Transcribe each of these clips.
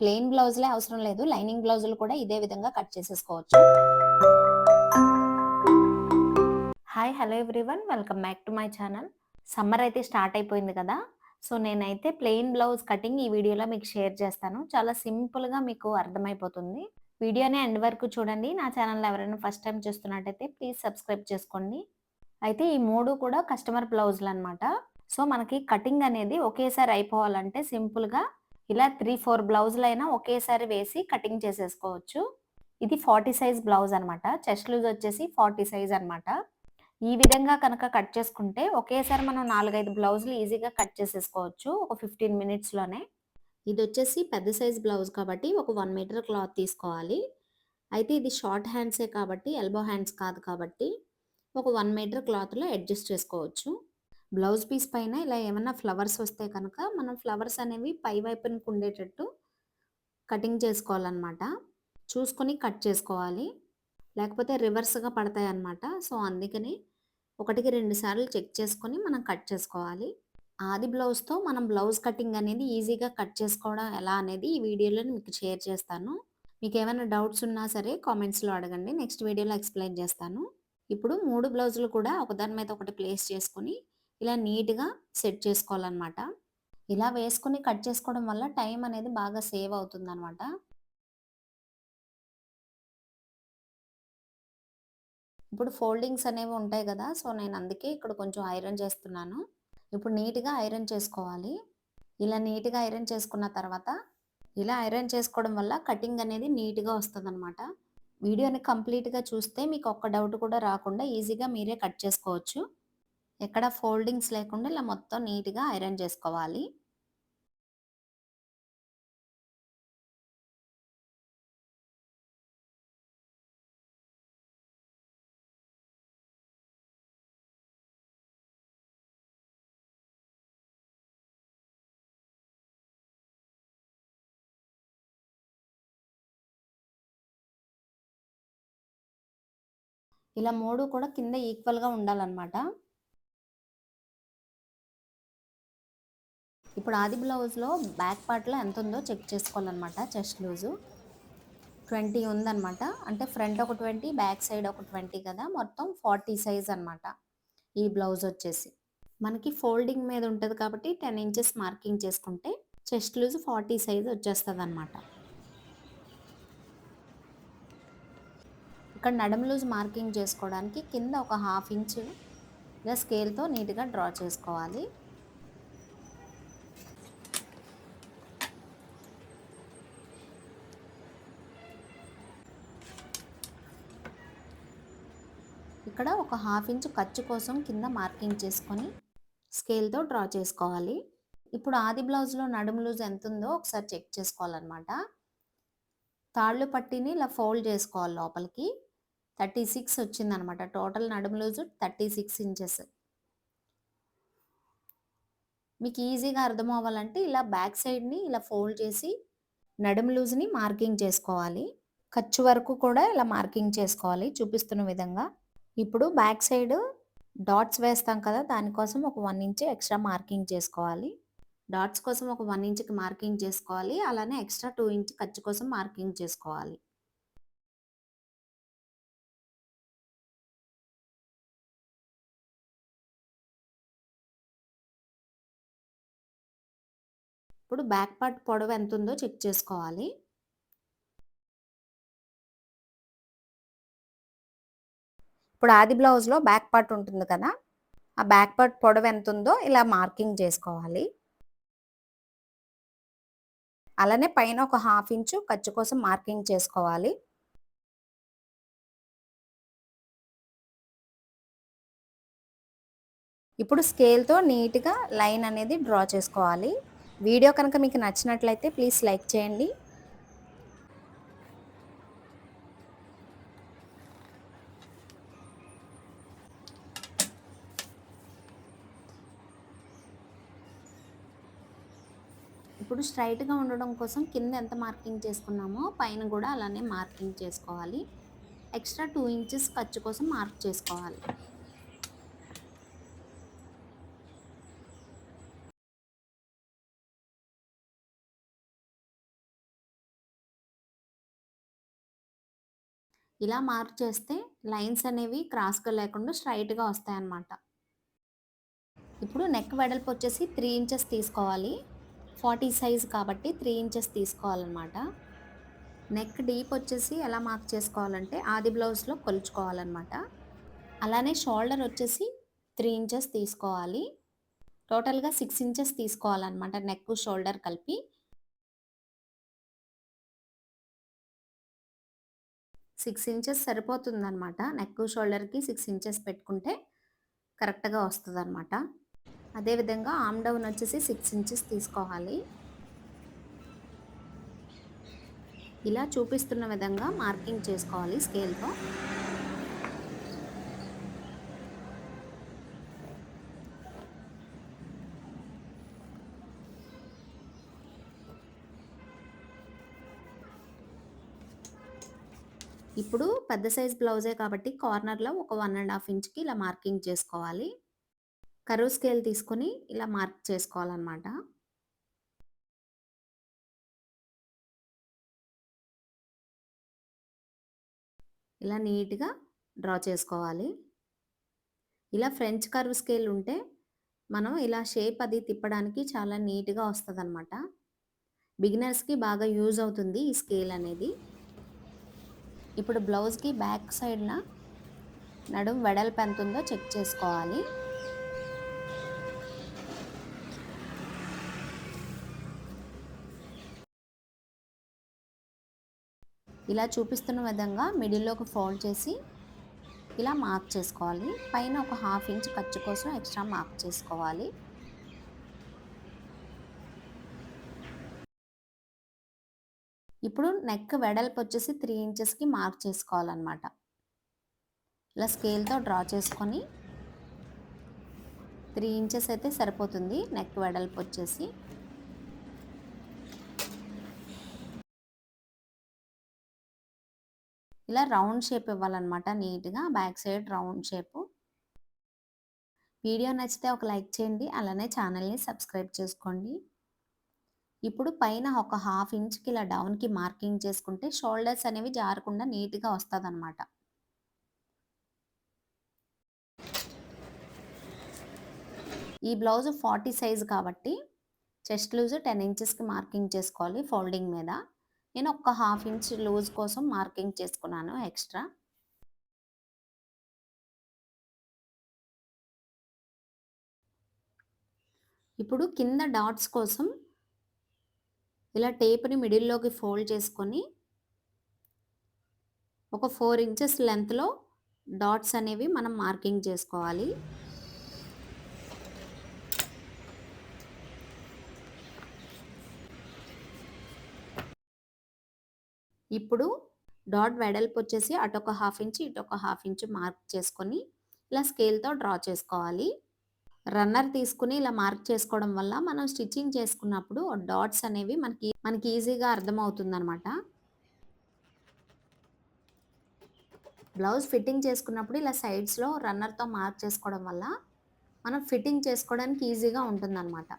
Plain బ్లౌజ్లే అవసరం లేదు. Lining బ్లౌజులు కూడా ఇదే విధంగా కట్ చేసేసుకోవచ్చు. Hi hello everyone. Welcome back to my channel. Summer అయితే స్టార్ట్ అయిపోయింది కదా. సో నేనైతే ప్లెయిన్ బ్లౌజ్ కటింగ్ ఈ వీడియోలో మీకు షేర్ చేస్తాను. చాలా సింపుల్గా మీకు అర్థమైపోతుంది. వీడియోని ఎండ్ వరకు చూడండి. నా ఛానల్ ఎవరైనా ఫస్ట్ టైం చూస్తున్నట్టయితే ప్లీజ్ సబ్స్క్రైబ్ చేసుకోండి. అయితే ఈ మూడు కూడా కస్టమర్ బ్లౌజులు అనమాట సో మనకి కటింగ్ అనేది ఒకేసారి అయిపోవాలంటే సింపుల్గా ఇలా త్రీ ఫోర్ బ్లౌజులు అయినా ఒకేసారి వేసి కటింగ్ చేసేసుకోవచ్చు. ఇది ఫార్టీ సైజ్ బ్లౌజ్ అనమాట చెస్ట్ లూజ్ వచ్చేసి ఫార్టీ సైజ్ అనమాట ఈ విధంగా కనుక కట్ చేసుకుంటే ఒకేసారి మనం నాలుగైదు బ్లౌజులు ఈజీగా కట్ చేసేసుకోవచ్చు ఒక ఫిఫ్టీన్ మినిట్స్లోనే. ఇది వచ్చేసి పెద్ద సైజ్ బ్లౌజ్ కాబట్టి ఒక వన్ మీటర్ క్లాత్ తీసుకోవాలి. అయితే ఇది షార్ట్ హ్యాండ్సే కాబట్టి ఎల్బో హ్యాండ్స్ కాదు కాబట్టి ఒక వన్ మీటర్ క్లాత్లో అడ్జస్ట్ చేసుకోవచ్చు. బ్లౌజ్ పీస్ పైన ఇలా ఏమైనా ఫ్లవర్స్ వస్తే కనుక మనం ఫ్లవర్స్ అనేవి పై వైపునకు ఉండేటట్టు కటింగ్ చేసుకోవాలన్నమాట. చూసుకొని కట్ చేసుకోవాలి. లేకపోతే రివర్స్గా పడతాయి అన్నమాట సో అందుకని ఒకటికి రెండు సార్లు చెక్ చేసుకొని మనం కట్ చేసుకోవాలి. ఆది బ్లౌజ్తో మనం బ్లౌజ్ కటింగ్ అనేది ఈజీగా కట్ చేసుకోవడం ఎలా అనేది ఈ వీడియోలో మీకు షేర్ చేస్తాను. మీకు ఏమైనా డౌట్స్ ఉన్నా సరే కామెంట్స్లో అడగండి. నెక్స్ట్ వీడియోలో ఎక్స్ప్లెయిన్ చేస్తాను. ఇప్పుడు మూడు బ్లౌజులు కూడా ఒకదాని మీద ఒకటి ప్లేస్ చేసుకొని ఇలా నీట్గా సెట్ చేసుకోవాలన్నమాట. ఇలా వేసుకొని కట్ చేసుకోవడం వల్ల టైం అనేది బాగా సేవ్ అవుతుంది అనమాట ఇప్పుడు ఫోల్డింగ్స్ అనేవి ఉంటాయి కదా సో నేను అందుకే ఇక్కడ కొంచెం ఐరన్ చేస్తున్నాను. ఇప్పుడు నీట్గా ఐరన్ చేసుకోవాలి. ఇలా నీట్గా ఐరన్ చేసుకున్న తర్వాత ఇలా ఐరన్ చేసుకోవడం వల్ల కటింగ్ అనేది నీట్గా వస్తుంది అనమాట వీడియోని కంప్లీట్గా చూస్తే మీకు ఒక్క డౌట్ కూడా రాకుండా ఈజీగా మీరే కట్ చేసుకోవచ్చు. ఎక్కడ ఫోల్డింగ్స్ లేకుండా ఇలా మొత్తం నీట్గా ఐరన్ చేసుకోవాలి. ఇలా మూడు కూడా కింద ఈక్వల్గా ఉండాలన్నమాట. ఇప్పుడు ఆది బ్లౌజ్లో బ్యాక్ పార్ట్లో ఎంత ఉందో చెక్ చేసుకోవాలన్నమాట చెస్ట్ లూజు. ట్వంటీ ఉందన్నమాట. అంటే ఫ్రంట్ ఒక ట్వంటీ బ్యాక్ సైడ్ ఒక ట్వంటీ కదా మొత్తం ఫార్టీ సైజ్ అనమాట ఈ బ్లౌజ్ వచ్చేసి. మనకి ఫోల్డింగ్ మీద ఉంటుంది కాబట్టి టెన్ ఇంచెస్ మార్కింగ్ చేసుకుంటే చెస్ట్ లూజ్ ఫార్టీ సైజ్ వచ్చేస్తుంది అనమాట ఇక్కడ నడమ లూజ్ మార్కింగ్ చేసుకోవడానికి కింద ఒక హాఫ్ ఇంచ్ ఇలా స్కేల్తో నీట్గా డ్రా చేసుకోవాలి. ఇక్కడ ఒక హాఫ్ ఇంచ్ ఖర్చు కోసం కింద మార్కింగ్ చేసుకొని స్కేల్తో డ్రా చేసుకోవాలి. ఇప్పుడు ఆది బ్లౌజ్లో నడుము లూజ్ ఎంత ఉందో ఒకసారి చెక్ చేసుకోవాలన్నమాట. తాళ్ళు పట్టిని ఇలా ఫోల్డ్ చేసుకోవాలి లోపలికి. థర్టీ సిక్స్ వచ్చిందనమాట టోటల్ నడుము లూజు థర్టీ సిక్స్ ఇంచెస్. మీకు ఈజీగా అర్థం అవ్వాలంటే ఇలా బ్యాక్ సైడ్ని ఇలా ఫోల్డ్ చేసి నడుము లూజ్ని మార్కింగ్ చేసుకోవాలి. ఖర్చు వరకు కూడా ఇలా మార్కింగ్ చేసుకోవాలి. చూపిస్తున్న విధంగా. ఇప్పుడు బ్యాక్ సైడ్ డాట్స్ వేస్తాం కదా దానికోసం ఒక వన్ ఇంచ్ ఎక్స్ట్రా మార్కింగ్ చేసుకోవాలి. డాట్స్ కోసం ఒక వన్ ఇంచ్కి మార్కింగ్ చేసుకోవాలి. అలానే ఎక్స్ట్రా టూ ఇంచ్ ఖర్చు కోసం మార్కింగ్ చేసుకోవాలి. ఇప్పుడు బ్యాక్ పార్ట్ పొడవు ఎంత ఉందో చెక్ చేసుకోవాలి. ఇప్పుడు ఆది బ్లౌజ్లో బ్యాక్ పార్ట్ ఉంటుంది కదా? ఆ బ్యాక్ పార్ట్ పొడవు ఎంత ఉందో ఇలా మార్కింగ్ చేసుకోవాలి. అలానే పైన ఒక హాఫ్ ఇంచు ఖర్చు కోసం మార్కింగ్ చేసుకోవాలి. ఇప్పుడు స్కేల్తో నీట్గా లైన్ అనేది డ్రా చేసుకోవాలి. వీడియో కనుక మీకు నచ్చినట్లయితే ప్లీజ్ లైక్ చేయండి. ఇప్పుడు స్ట్రైట్గా ఉండడం కోసం కింద ఎంత మార్కింగ్ చేసుకున్నామో పైన కూడా అలానే మార్కింగ్ చేసుకోవాలి. ఎక్స్ట్రా టూ ఇంచెస్ ఖర్చు కోసం మార్క్ చేసుకోవాలి. ఇలా మార్క్ చేస్తే లైన్స్ అనేవి క్రాస్గా లేకుండా స్ట్రైట్గా వస్తాయన్నమాట. ఇప్పుడు నెక్ వెడల్పు వచ్చేసి త్రీ ఇంచెస్ తీసుకోవాలి. 40 సైజ్ కాబట్టి త్రీ ఇంచెస్ తీసుకోవాలన్నమాట. నెక్ డీప్ వచ్చేసి ఎలా మార్క్ చేసుకోవాలంటే ఆది బ్లౌజ్‌లో కొలుచుకోవాలన్నమాట. అలానే షోల్డర్ వచ్చేసి త్రీ ఇంచెస్ తీసుకోవాలి. టోటల్‌గా సిక్స్ ఇంచెస్ తీసుకోవాలన్నమాట నెక్, షోల్డర్ కలిపి. సిక్స్ ఇంచెస్ సరిపోతుందన్నమాట. నెక్, షోల్డర్‌కి సిక్స్ ఇంచెస్ పెట్టుకుంటే కరెక్ట్‌గా వస్తదన్నమాట. అదేవిధంగా ఆమ్ డౌన్ వచ్చేసి సిక్స్ ఇంచెస్ తీసుకోవాలి. ఇలా చూపిస్తున్న విధంగా మార్కింగ్ చేసుకోవాలి స్కేల్‌తో. ఇప్పుడు పెద్ద సైజ్ బ్లౌజే కాబట్టి కార్నర్‌లో ఒక వన్ అండ్ హాఫ్ ఇంచ్‌కి ఇలా మార్కింగ్ చేసుకోవాలి. కరువు స్కేల్ తీసుకొని ఇలా మార్క్ చేసుకోవాలన్నమాట. ఇలా నీట్‌గా డ్రా చేసుకోవాలి. ఇలా ఫ్రెంచ్ కర్వ్ స్కేల్ ఉంటే మనం ఇలా షేప్ అది తిప్పడానికి చాలా నీట్‌గా వస్తుంది అనమాట బిగినర్స్‌కి బాగా యూజ్ అవుతుంది ఈ స్కేల్ అనేది. ఇప్పుడు బ్లౌజ్‌కి బ్యాక్ సైడ్‌న నడుం వెడల్పు ఎంతుందో చెక్ చేసుకోవాలి. ఇలా చూపిస్తున్న విధంగా మిడిల్లో ఒక ఫోల్డ్ చేసి ఇలా మార్క్ చేసుకోవాలి. పైన ఒక హాఫ్ ఇంచ్ ఖర్చు కోసం ఎక్స్ట్రా మార్క్ చేసుకోవాలి. ఇప్పుడు నెక్ వెడల్పు వచ్చేసి త్రీ ఇంచెస్‌కి మార్క్ చేసుకోవాలన్నమాట. ఇలా స్కేల్‌తో డ్రా చేసుకొని త్రీ ఇంచెస్ అయితే సరిపోతుంది నెక్ వెడల్పు వచ్చేసి. ఇలా రౌండ్ షేప్ ఇవ్వాలన్నమాట నీట్‌గా back side round shape. Video నచ్చితే ఒక లైక్ చేయండి. అలానే ఛానల్‌ని సబ్స్క్రైబ్ చేసుకోండి. ఇప్పుడు పైన ఒక హాఫ్ ఇంచ్‌కి ఇలా డౌన్‌కి మార్కింగ్ చేసుకుంటే షోల్డర్స్ అనేవి జారకుండా నీట్‌గా వస్తుంది అనమాట ఈ బ్లౌజ్ 40 సైజ్ కాబట్టి చెస్ట్ లూజ్ 10 ఇంచెస్‌కి మార్కింగ్ చేసుకోవాలి ఫోల్డింగ్ మీద. నేను ఒక హాఫ్ ఇంచ్ లూజ్ కోసం మార్కింగ్ చేసుకున్నాను ఎక్స్ట్రా. ఇప్పుడు కింద డాట్స్ కోసం ఇలా టేప్‌ని మిడిల్‌లోకి ఫోల్డ్ చేసుకొని ఒక ఫోర్ ఇంచెస్ లెంత్లో డాట్స్ అనేవి మనం మార్కింగ్ చేసుకోవాలి. ఇప్పుడు డాట్ వెడల్పు వచ్చేసి అటొక హాఫ్ ఇంచ్, ఇటొక హాఫ్ ఇంచ్ మార్క్ చేసుకొని ఇలా స్కేల్‌తో డ్రా చేసుకోవాలి. రన్నర్ తీసుకొని ఇలా మార్క్ చేసుకోవడం వల్ల మనం స్టిచ్చింగ్ చేసుకున్నప్పుడు డాట్స్ అనేవి మనకి మనకి ఈజీగా అర్థమవుతుందన్నమాట. బ్లౌజ్ ఫిట్టింగ్ చేసుకున్నప్పుడు ఇలా సైడ్స్‌లో రన్నర్‌తో మార్క్ చేసుకోవడం వల్ల మనం ఫిట్టింగ్ చేసుకోవడానికి ఈజీగా ఉంటుందన్నమాట.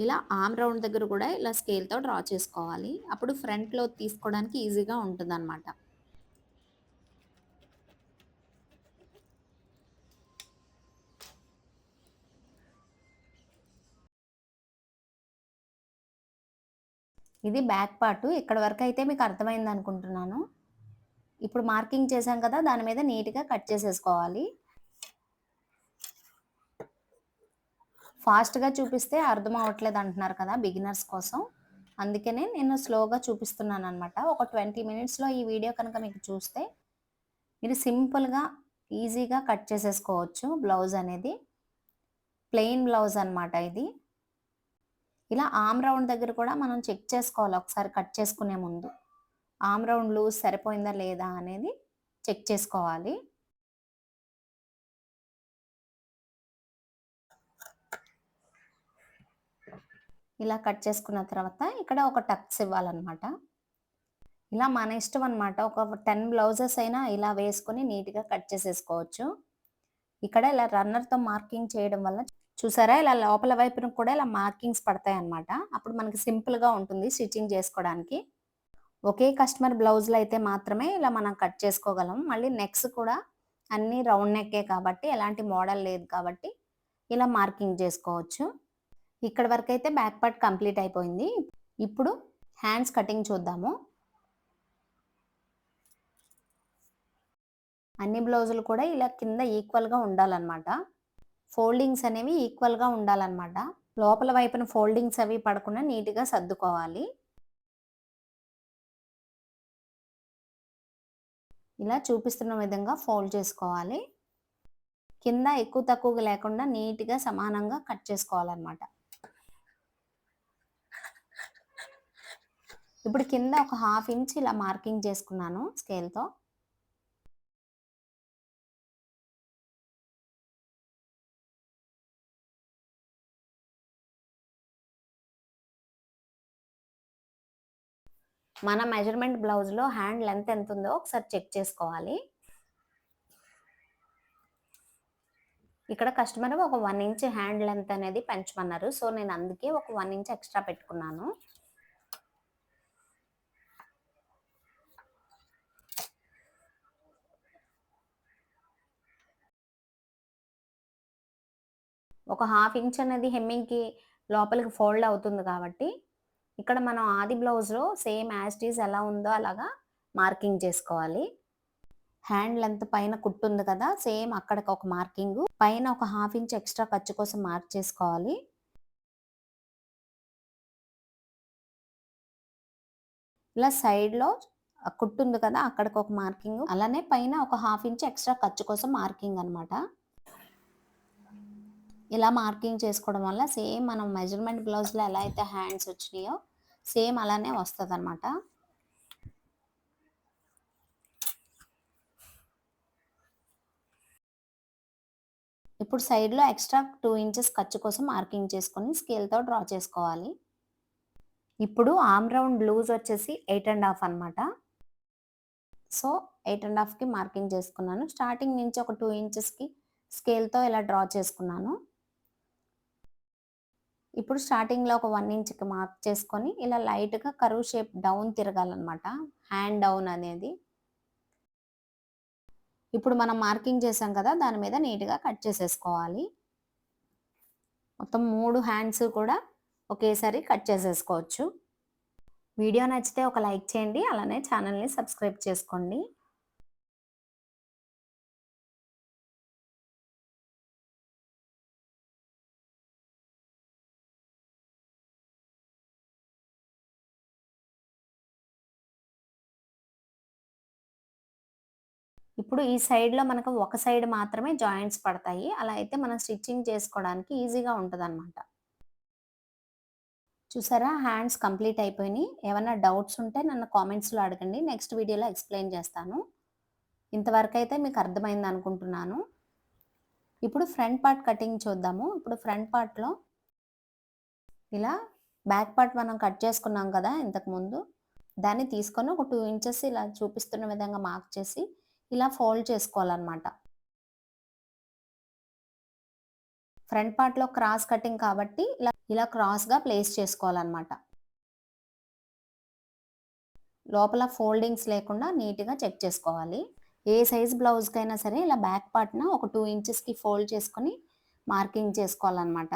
ఇలా ఆమ్ రౌండ్ దగ్గర కూడా ఇలా స్కేల్‌తో డ్రా చేసుకోవాలి. అప్పుడు ఫ్రంట్‌లో తీసుకోవడానికి ఈజీగా ఉంటుందన్నమాట. ఇది బ్యాక్ పార్ట్. ఎక్కడి వరకు అయితే మీకు అర్థమైంది అనుకుంటున్నాను ఇప్పుడు మార్కింగ్ చేశాం కదా! దాని మీద నీట్‌గా కట్ చేసేసుకోవాలి. ఫాస్ట్‌గా చూపిస్తే అర్థం అవ్వట్లేదు అంటున్నారు కదా! బిగినర్స్ కోసం. అందుకనే నేను స్లోగా చూపిస్తున్నాను అనమాట ఒక 20 మినిట్స్‌లో ఈ వీడియో కనుక మీకు చూస్తే మీరు సింపుల్‌గా, ఈజీగా కట్ చేసేసుకోవచ్చు బ్లౌజ్ అనేది. ప్లెయిన్ బ్లౌజ్ అనమాట ఇది. ఇలా ఆమ్ రౌండ్ దగ్గర కూడా మనం చెక్ చేసుకోవాలి ఒకసారి కట్ చేసుకునే ముందు. ఆమ్ రౌండ్ లూజ్ సరిపోయిందా లేదా అనేది చెక్ చేసుకోవాలి. ఇలా కట్ చేసుకున్న తర్వాత ఇక్కడ ఒక టక్స్ ఇవ్వాలన్నమాట. ఇలా మన ఇష్టం అనమాట ఒక 10 బ్లౌజెస్ అయినా ఇలా వేసుకొని నీట్‌గా కట్ చేసేసుకోవచ్చు. ఇక్కడ ఇలా రన్నర్‌తో మార్కింగ్ చేయడం వల్ల చూసారా ఇలా లోపల వైపున కూడా ఇలా మార్కింగ్స్ పడతాయి అనమాట అప్పుడు మనకి సింపుల్‌గా ఉంటుంది స్టిచ్చింగ్ చేసుకోవడానికి. ఒకే కస్టమర్ బ్లౌజ్లో అయితే మాత్రమే ఇలా మనం కట్ చేసుకోగలం మళ్ళీ నెక్స్ కూడా అన్నీ రౌండ్ నెక్కే కాబట్టి ఎలాంటి మోడల్ లేదు కాబట్టి ఇలా మార్కింగ్ చేసుకోవచ్చు ఇక్కడ వరకు అయితే బ్యాక్ పార్ట్ కంప్లీట్ అయిపోయింది. ఇప్పుడు హ్యాండ్స్ కటింగ్ చూద్దాము. అన్ని బ్లౌజులు కూడా ఇలా కింద ఈక్వల్గా ఉండాలన్నమాట. ఫోల్డింగ్స్ అనేవి ఈక్వల్గా ఉండాలన్నమాట. లోపల వైపున ఫోల్డింగ్స్ అవి పడకుండా నీట్గా సర్దుకోవాలి. ఇలా చూపిస్తున్న విధంగా ఫోల్డ్ చేసుకోవాలి. కింద ఎక్కువ తక్కువగా లేకుండా నీట్గా సమానంగా కట్ చేసుకోవాలన్నమాట. ఇప్పుడు కింద ఒక హాఫ్ ఇంచ్ ఇలా మార్కింగ్ చేసుకున్నాను స్కేల్తో. మన మెజర్మెంట్ బ్లౌజ్లో హ్యాండ్ లెంత్ ఎంత ఉందో ఒకసారి చెక్ చేసుకోవాలి. ఇక్కడ కస్టమర్ ఒక వన్ ఇంచ్ హ్యాండ్ లెంత్ అనేది పెంచమన్నారు. సో నేను అందుకే ఒక వన్ ఇంచ్ ఎక్స్ట్రా పెట్టుకున్నాను. ఒక హాఫ్ ఇంచ్ అనేది హెమ్మింగ్కి లోపలికి ఫోల్డ్ అవుతుంది కాబట్టి ఇక్కడ మనం ఆది బ్లౌజ్లో సేమ్ యాస్టీస్ ఎలా ఉందో అలాగా మార్కింగ్ చేసుకోవాలి. హ్యాండ్ లెంత్ పైన కుట్టుంది కదా సేమ్ అక్కడికి ఒక మార్కింగ్. పైన ఒక హాఫ్ ఇంచ్ ఎక్స్ట్రా ఖర్చు కోసం మార్క్ చేసుకోవాలి. ఇలా సైడ్లో కుట్టుంది కదా అక్కడికి ఒక మార్కింగ్. అలానే పైన ఒక హాఫ్ ఇంచ్ ఎక్స్ట్రా ఖర్చు కోసం మార్కింగ్ అనమాట ఇలా మార్కింగ్ చేసుకోవడం వల్ల సేమ్ మనం మెజర్మెంట్ బ్లౌజ్లో ఎలా అయితే హ్యాండ్స్ వచ్చినాయో సేమ్ అలానే వస్తుంది అనమాట ఇప్పుడు సైడ్లో ఎక్స్ట్రా టూ ఇంచెస్ ఖర్చు కోసం మార్కింగ్ చేసుకొని స్కేల్తో డ్రా చేసుకోవాలి. ఇప్పుడు ఆమ్ రౌండ్ లూజ్ వచ్చేసి ఎయిట్ అండ్ హాఫ్ అనమాట సో ఎయిట్ అండ్ హాఫ్కి మార్కింగ్ చేసుకున్నాను. స్టార్టింగ్ నుంచి ఒక టూ ఇంచెస్కి స్కేల్తో ఇలా డ్రా చేసుకున్నాను. ఇప్పుడు స్టార్టింగ్లో ఒక వన్ ఇంచ్కి మార్క్ చేసుకొని ఇలా లైట్గా కరువు షేప్ డౌన్ తిరగాలన్నమాట. హ్యాండ్ డౌన్ అనేది. ఇప్పుడు మనం మార్కింగ్ చేసాం కదా దాని మీద నీట్గా కట్ చేసేసుకోవాలి. మొత్తం మూడు హ్యాండ్స్ కూడా ఒకేసారి కట్ చేసేసుకోవచ్చు. వీడియో నచ్చితే ఒక లైక్ చేయండి అలానే ఛానల్ని సబ్స్క్రైబ్ చేసుకోండి. ఇప్పుడు ఈ సైడ్లో మనకు ఒక సైడ్ మాత్రమే జాయింట్స్ పడతాయి. అలా అయితే మనం స్టిచ్చింగ్ చేసుకోవడానికి ఈజీగా ఉంటుంది అనమాట చూసారా? హ్యాండ్స్ కంప్లీట్ అయిపోయినాయి. ఏమైనా డౌట్స్ ఉంటే నన్ను కామెంట్స్లో అడగండి. నెక్స్ట్ వీడియోలో ఎక్స్ప్లెయిన్ చేస్తాను. ఇంతవరకు అయితే మీకు అర్థమైంది అనుకుంటున్నాను. ఇప్పుడు ఫ్రంట్ పార్ట్ కటింగ్ చూద్దాము. ఇప్పుడు ఫ్రంట్ పార్ట్లో ఇలా బ్యాక్ పార్ట్ మనం కట్ చేసుకున్నాం కదా ఇంతకుముందు దాన్ని తీసుకొని ఒక టూ ఇంచెస్ ఇలా చూపిస్తున్న విధంగా మార్క్ చేసి ఇలా ఫోల్డ్ చేసుకోవాలన్నమాట. ఫ్రంట్ పార్ట్లో క్రాస్ కటింగ్ కాబట్టి ఇలా ఇలా క్రాస్గా ప్లేస్ చేసుకోవాలన్నమాట. లోపల ఫోల్డింగ్స్ లేకుండా నీట్గా చెక్ చేసుకోవాలి. ఏ సైజ్ బ్లౌజ్కైనా సరే ఇలా బ్యాక్ పార్ట్న ఒక టూ ఇంచెస్కి ఫోల్డ్ చేసుకొని మార్కింగ్ చేసుకోవాలన్నమాట.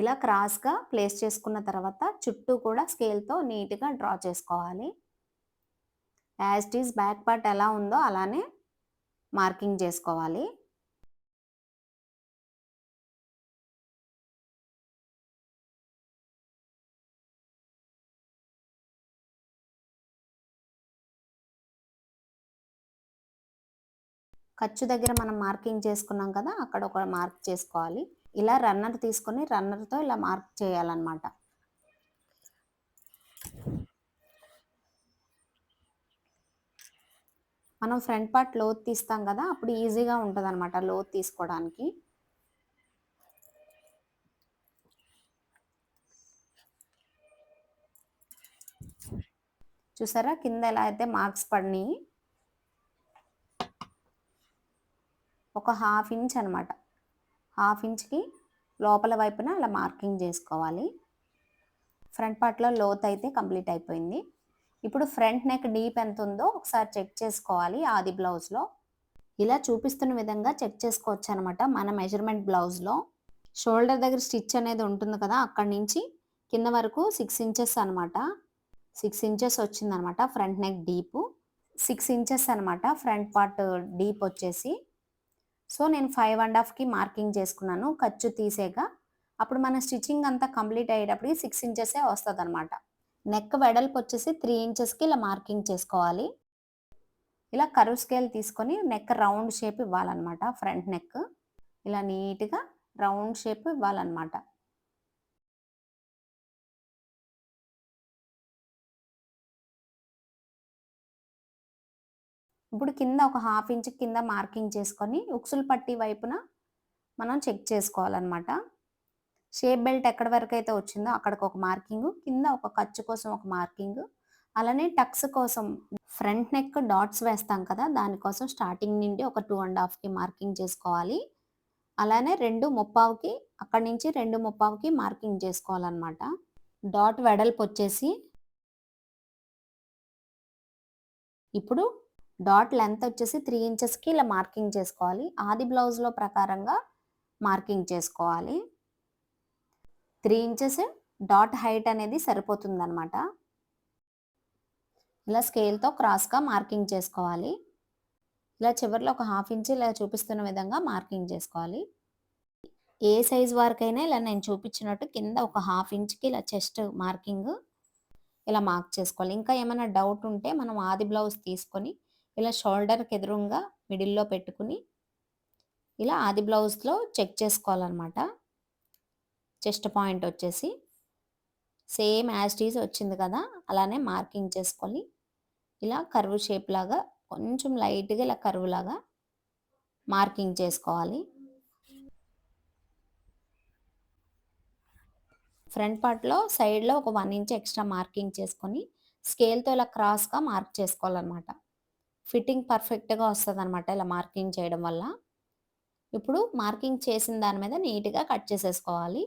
ఇలా క్రాస్గా ప్లేస్ చేసుకున్న తర్వాత చుట్టూ కూడా స్కేల్తో నీట్గా డ్రా చేసుకోవాలి. యాజ్ ఈజ్ బ్యాక్ పార్ట్ ఎలా ఉందో అలానే మార్కింగ్ చేసుకోవాలి. ఖర్చు దగ్గర మనం మార్కింగ్ చేసుకున్నాం కదా అక్కడ ఒక మార్క్ చేసుకోవాలి. ఇలా రన్నర్ తీసుకొని రన్నర్తో ఇలా మార్క్ చేయాలన్నమాట. మనం ఫ్రంట్ పార్ట్ లోత్ తీస్తాం కదా అప్పుడు ఈజీగా ఉంటుంది అనమాట లోత్ తీసుకోవడానికి చూసారా? కింద ఎలా అయితే మార్క్స్ పడినాయి. ఒక హాఫ్ ఇంచ్ అనమాట హాఫ్ ఇంచ్కి లోపల వైపున అలా మార్కింగ్ చేసుకోవాలి. ఫ్రంట్ పార్ట్లో లోత్ అయితే కంప్లీట్ అయిపోయింది. ఇప్పుడు ఫ్రంట్ నెక్ డీప్ ఎంత ఉందో ఒకసారి చెక్ చేసుకోవాలి ఆది బ్లౌజ్లో. ఇలా చూపిస్తున్న విధంగా చెక్ చేసుకోవచ్చు అనమాట మన మెజర్మెంట్ బ్లౌజ్లో. షోల్డర్ దగ్గర స్టిచ్ అనేది ఉంటుంది కదా అక్కడి నుంచి కింద వరకు సిక్స్ ఇంచెస్ అనమాట సిక్స్ ఇంచెస్ వచ్చిందనమాట front neck deep. Six inches అనమాట ఫ్రంట్ పార్ట్ డీప్ వచ్చేసి. సో నేను ఫైవ్ అండ్ హాఫ్కి మార్కింగ్ చేసుకున్నాను. ఖర్చు తీసేగా. అప్పుడు మన స్టిచ్చింగ్ అంతా కంప్లీట్ అయ్యేటప్పటికి సిక్స్ ఇంచెసే వస్తుంది అనమాట నెక్ వెడల్పు వచ్చేసి త్రీ ఇంచెస్కి ఇలా మార్కింగ్ చేసుకోవాలి. ఇలా కరువు స్కేల్ తీసుకొని neck round shape ఇవ్వాలన్నమాట. Front neck. ఇలా నీట్గా రౌండ్ షేప్ ఇవ్వాలన్నమాట. ఇప్పుడు కింద ఒక హాఫ్ ఇంచ్ కింద మార్కింగ్ చేసుకొని ఉక్సులు పట్టి వైపున మనం చెక్ చేసుకోవాలన్నమాట. షేప్ బెల్ట్ ఎక్కడి వరకు అయితే వచ్చిందో అక్కడికి ఒక మార్కింగ్ కింద ఒక ఖర్చు కోసం ఒక మార్కింగ్ అలానే టక్స్ కోసం ఫ్రంట్ నెక్ డాట్స్ వేస్తాం కదా దానికోసం స్టార్టింగ్ నుండి ఒక టూ అండ్ హాఫ్కి మార్కింగ్ చేసుకోవాలి. అలానే రెండు ముప్పావుకి అక్కడి నుంచి రెండు ముప్పావుకి మార్కింగ్ చేసుకోవాలన్నమాట. డాట్ వెడల్పు వచ్చేసి ఇప్పుడు డాట్ లెంత్ వచ్చేసి త్రీ ఇంచెస్కి ఇలా మార్కింగ్ చేసుకోవాలి. ఆది బ్లౌజ్లో ప్రకారంగా మార్కింగ్ చేసుకోవాలి. త్రీ ఇంచెస్ డాట్ హైట్ అనేది సరిపోతుందనమాట ఇలా స్కేల్తో క్రాస్గా మార్కింగ్ చేసుకోవాలి. ఇలా చివరిలో ఒక హాఫ్ ఇంచ్ ఇలా చూపిస్తున్న విధంగా మార్కింగ్ చేసుకోవాలి. ఏ సైజ్ వరకైనా ఇలా నేను చూపించినట్టు కింద ఒక హాఫ్ ఇంచ్కి ఇలా చెస్ట్ మార్కింగ్ ఇలా మార్క్ చేసుకోవాలి. ఇంకా ఏమైనా డౌట్ ఉంటే మనం ఆది బ్లౌజ్ తీసుకొని ఇలా షోల్డర్కి ఎదురుగా మిడిల్లో పెట్టుకుని ఇలా ఆది బ్లౌజ్లో చెక్ చేసుకోవాలన్నమాట. చెస్ట్ పాయింట్ వచ్చేసి సేమ్ యాస్టీజ్ వచ్చింది కదా అలానే మార్కింగ్ చేసుకొని ఇలా కర్వ్ షేప్ లాగా కొంచెం లైట్గా ఇలా కర్వ్ లాగా మార్కింగ్ చేసుకోవాలి. ఫ్రంట్ పార్ట్లో సైడ్లో ఒక వన్ ఇంచ్ ఎక్స్ట్రా మార్కింగ్ చేసుకొని స్కేల్తో ఇలా క్రాస్గా మార్క్ చేసుకోవాలన్నమాట. ఫిట్టింగ్ పర్ఫెక్ట్గా వస్తుంది అనమాట ఇలా మార్కింగ్ చేయడం వల్ల. ఇప్పుడు మార్కింగ్ చేసిన దాని మీద నీట్గా కట్ చేసేసుకోవాలి.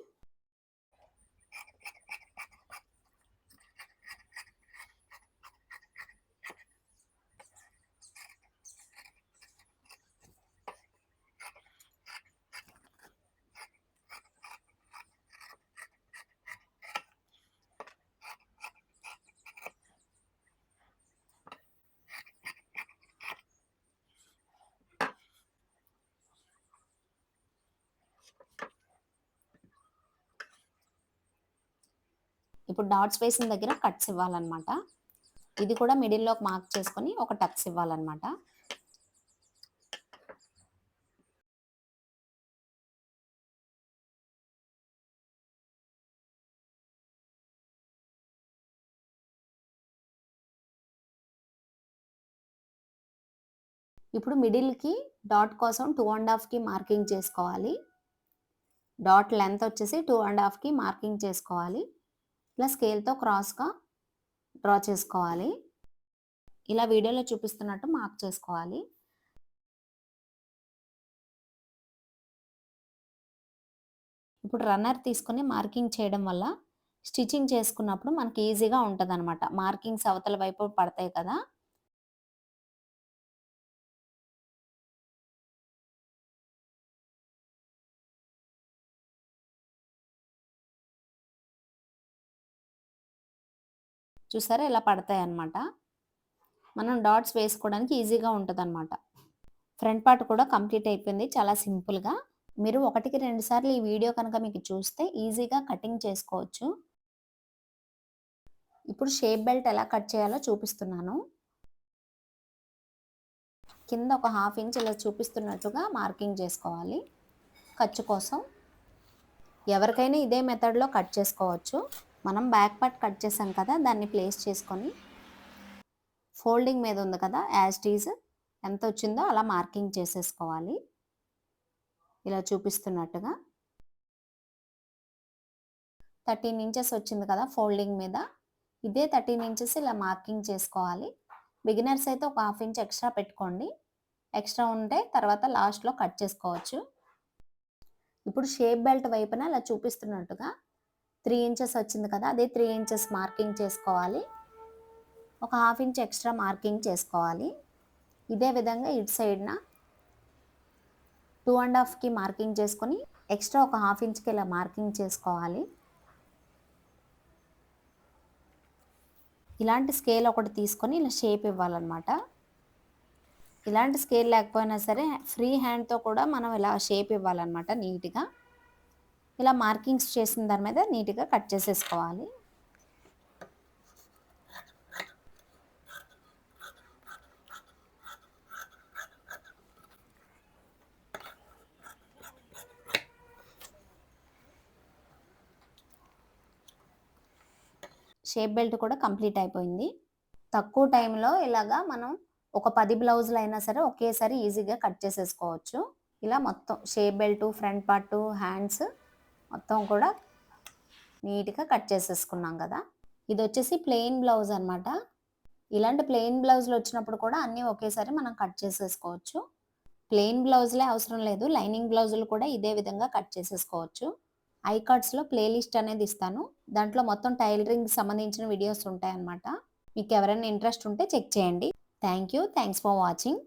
ఇప్పుడు డాట్స్ వేసిన దగ్గర కట్స్ ఇవ్వాలన్నమాట. ఇది కూడా మిడిల్లో మార్క్ చేసుకొని ఒక టక్స్ ఇవ్వాలన్నమాట. ఇప్పుడు మిడిల్కి డాట్ కోసం టూ అండ్ హాఫ్కి మార్కింగ్ చేసుకోవాలి. డాట్ లెంత్ వచ్చేసి టూ అండ్ హాఫ్కి మార్కింగ్ చేసుకోవాలి. ఇలా స్కేల్తో క్రాస్గా డ్రా చేసుకోవాలి. ఇలా వీడియోలో చూపిస్తున్నట్టు మార్క్ చేసుకోవాలి. ఇప్పుడు రన్నర్ తీసుకొని మార్కింగ్ చేయడం వల్ల స్టిచ్చింగ్ చేసుకున్నప్పుడు మనకి ఈజీగా ఉంటుంది అనమాట మార్కింగ్స్ అవతల వైపు పడతాయి కదా. చూసారా? ఇలా పడతాయి అన్నమాట మనం డాట్స్ వేసుకోవడానికి ఈజీగా ఉంటుంది అనమాట ఫ్రంట్ పార్ట్ కూడా కంప్లీట్ అయిపోయింది. చాలా సింపుల్గా. మీరు ఒకటికి రెండు సార్లు ఈ వీడియో కనుక మీకు చూస్తే ఈజీగా కటింగ్ చేసుకోవచ్చు. ఇప్పుడు షేప్ బెల్ట్ ఎలా కట్ చేయాలో చూపిస్తున్నాను. కింద ఒక హాఫ్ ఇంచ్ ఇలా చూపిస్తున్నట్టుగా మార్కింగ్ చేసుకోవాలి. ఖర్చు కోసం. ఎవరికైనా ఇదే మెథడ్లో కట్ చేసుకోవచ్చు. మనం బ్యాక్ పార్ట్ కట్ చేసాం కదా దాన్ని ప్లేస్ చేసుకొని ఫోల్డింగ్ మీద ఉంది కదా యాజ్ టీజ్ ఎంత వచ్చిందో అలా మార్కింగ్ చేసేసుకోవాలి. ఇలా చూపిస్తున్నట్టుగా. థర్టీన్ ఇంచెస్ వచ్చింది కదా ఫోల్డింగ్ మీద ఇదే థర్టీన్ ఇంచెస్ ఇలా మార్కింగ్ చేసుకోవాలి. బిగినర్స్ అయితే ఒక హాఫ్ ఇంచ్ ఎక్స్ట్రా పెట్టుకోండి. ఎక్స్ట్రా ఉంటే తర్వాత లాస్ట్లో కట్ చేసుకోవచ్చు. ఇప్పుడు షేప్ బెల్ట్ వైపున ఇలా చూపిస్తున్నట్టుగా త్రీ ఇంచెస్ వచ్చింది కదా అదే త్రీ ఇంచెస్ మార్కింగ్ చేసుకోవాలి. ఒక హాఫ్ ఇంచ్ ఎక్స్ట్రా మార్కింగ్ చేసుకోవాలి. ఇదే విధంగా ఇటు సైడ్న టూ అండ్ హాఫ్కి మార్కింగ్ చేసుకొని ఎక్స్ట్రా ఒక హాఫ్ ఇంచ్కి ఇలా మార్కింగ్ చేసుకోవాలి. ఇలాంటి స్కేల్ ఒకటి తీసుకొని ఇలా షేప్ ఇవ్వాలన్నమాట. ఇలాంటి స్కేల్ లేకపోయినా సరే ఫ్రీ హ్యాండ్తో కూడా మనం ఇలా షేప్ ఇవ్వాలన్నమాట నీట్గా. ఇలా మార్కింగ్స్ చేసిన దాని మీద నీట్గా కట్ చేసేసుకోవాలి. షేప్ బెల్ట్ కూడా కంప్లీట్ అయిపోయింది. తక్కువ టైంలో ఇలాగా మనం ఒక పది బ్లౌజులు అయినా సరే ఒకేసారి ఈజీగా కట్ చేసేసుకోవచ్చు. ఇలా మొత్తం shape belt front part hands మొత్తం కూడా నీట్గా కట్ చేసేసుకున్నాం కదా. ఇది వచ్చేసి ప్లెయిన్ బ్లౌజ్ అనమాట ఇలాంటి ప్లెయిన్ బ్లౌజ్లు వచ్చినప్పుడు కూడా అన్నీ ఒకేసారి మనం కట్ చేసేసుకోవచ్చు. ప్లెయిన్ బ్లౌజ్లే అవసరం లేదు. లైనింగ్ బ్లౌజులు కూడా ఇదే విధంగా కట్ చేసేసుకోవచ్చు. ఐ కార్డ్స్లో ప్లేలిస్ట్ అనేది ఇస్తాను. దాంట్లో మొత్తం టైలరింగ్ సంబంధించిన వీడియోస్ ఉంటాయన్నమాట. మీకు ఎవరైనా ఇంట్రెస్ట్ ఉంటే చెక్ చేయండి. Thank you. Thanks for watching.